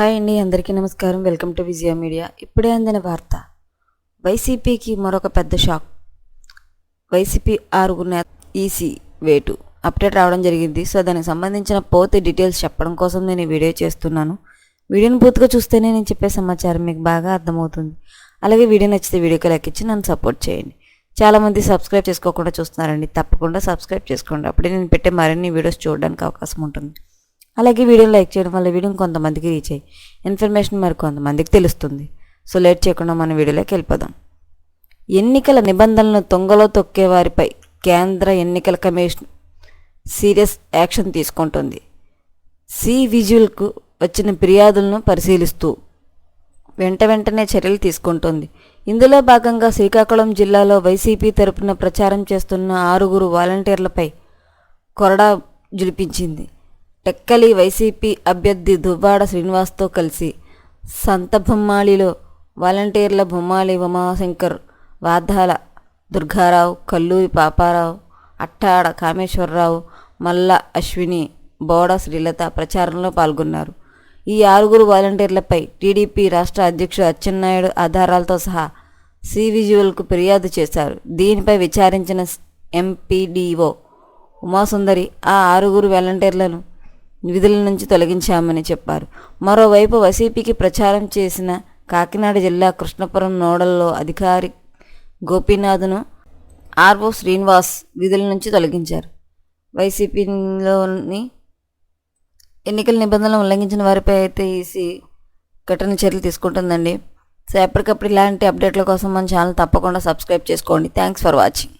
Hi అండి అందరికీ నమస్కారం. Welcome to Vijaya media. ఇప్పుడే అందిన వార్త. వైసీపీకి మరొక పెద్ద షాక్. వైసీపీ ఆరుగురు నేత ఈసీ వేటు. అప్డేట్ రావడం జరిగింది. సో దానికి సంబంధించిన పూర్తి డీటెయిల్స్ చెప్పడం కోసం నేను ఈ వీడియో చేస్తున్నాను. వీడియోని పూర్తిగా చూస్తేనే నేను చెప్పే సమాచారం మీకు బాగా అర్థమవుతుంది. అలాగే వీడియో నచ్చితే వీడియోకి లైక్ ఇచ్చి నన్ను సపోర్ట్ చేయండి. చాలామంది సబ్స్క్రైబ్ చేసుకోకుండా చూస్తున్నారండి. తప్పకుండా సబ్స్క్రైబ్ చేసుకోండి. అప్పుడే నేను పెట్టే మరిన్ని వీడియోస్ చూడడానికి అవకాశం ఉంటుంది. అలాగే వీడియోని లైక్ చేయడం వల్ల వీడియో కొంతమందికి రీచ్ అయ్యి ఇన్ఫర్మేషన్ మరి కొంతమందికి తెలుస్తుంది. సో లేట్ చేయకుండా మన వీడియోలోకి వెళ్ళిపోదాం. ఎన్నికల నిబంధనలను తొంగలో తొక్కే వారిపై కేంద్ర ఎన్నికల కమిషన్ సీరియస్ యాక్షన్ తీసుకుంటుంది. సి విజువల్కు వచ్చిన ఫిర్యాదులను పరిశీలిస్తూ వెంట వెంటనే చర్యలు తీసుకుంటుంది. ఇందులో భాగంగా శ్రీకాకుళం జిల్లాలో వైసీపీ తరపున ప్రచారం చేస్తున్న ఆరుగురు వాలంటీర్లపై కొరడా జులిపించింది టెక్కలి వైసీపీ అభ్యర్థి దువ్వాడ శ్రీనివాస్తో కలిసి సంత బొమ్మాళిలో వాలంటీర్ల బొమ్మాళి ఉమాశంకర్ వాద్దాల దుర్గారావు కల్లూరి పాపారావు అట్టాడ కామేశ్వరరావు మల్ల అశ్విని బోడ శ్రీలత ప్రచారంలో పాల్గొన్నారు. ఈ ఆరుగురు వాలంటీర్లపై టీడీపీ రాష్ట్ర అధ్యక్షుడు అచ్చెన్నాయుడు ఆధారాలతో సహా సి విజువల్కు ఫిర్యాదు చేశారు. దీనిపై విచారించిన ఎంపీడీఓ ఉమాసుందరి ఆ ఆరుగురు వాలంటీర్లను విధుల నుంచి తొలగించామని చెప్పారు. మరోవైపు వైసీపీకి ప్రచారం చేసిన కాకినాడ జిల్లా కృష్ణపురం నోడల్లో అధికారి గోపీనాథ్ను ఆర్ఓ శ్రీనివాస్ విధుల నుంచి తొలగించారు. వైసీపీలోని ఎన్నికల నిబంధనలు ఉల్లంఘించిన వారిపై అయితే ఈసీ కఠిన చర్యలు తీసుకుంటుందండి. సో ఎప్పటికప్పుడు ఇలాంటి అప్డేట్ల కోసం మన ఛానల్ తప్పకుండా సబ్స్క్రైబ్ చేసుకోండి. Thanks for watching.